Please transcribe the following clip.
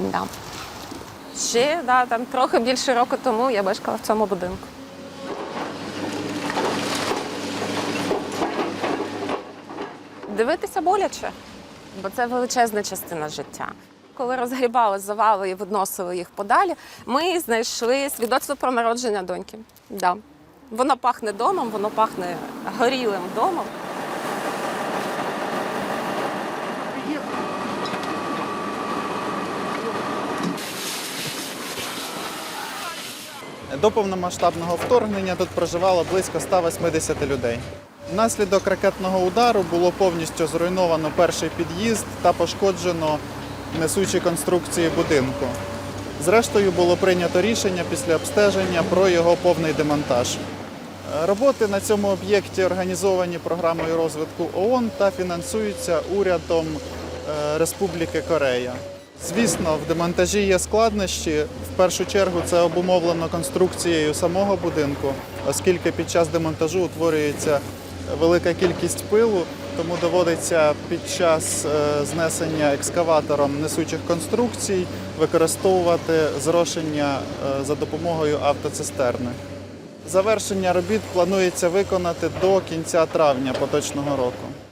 Да. Ще да, там трохи більше року тому я мешкала в цьому будинку. Дивитися боляче, бо це величезна частина життя. Коли розгрібали завали і відносили їх подалі, ми знайшли свідоцтво про народження доньки. Да. Воно пахне домом, воно пахне горілим домом. До повномасштабного вторгнення тут проживало близько 180 людей. Внаслідок ракетного удару було повністю зруйновано перший під'їзд та пошкоджено несучі конструкції будинку. Зрештою було прийнято рішення після обстеження про його повний демонтаж. Роботи на цьому об'єкті організовані програмою розвитку ООН та фінансуються урядом е, Республіки Корея. Звісно, в демонтажі є складнощі. В першу чергу це обумовлено конструкцією самого будинку, оскільки під час демонтажу утворюється велика кількість пилу, тому доводиться під час е, знесення екскаватором несучих конструкцій використовувати зрошення е, за допомогою автоцистерни. Завершення робіт планується виконати до кінця травня поточного року.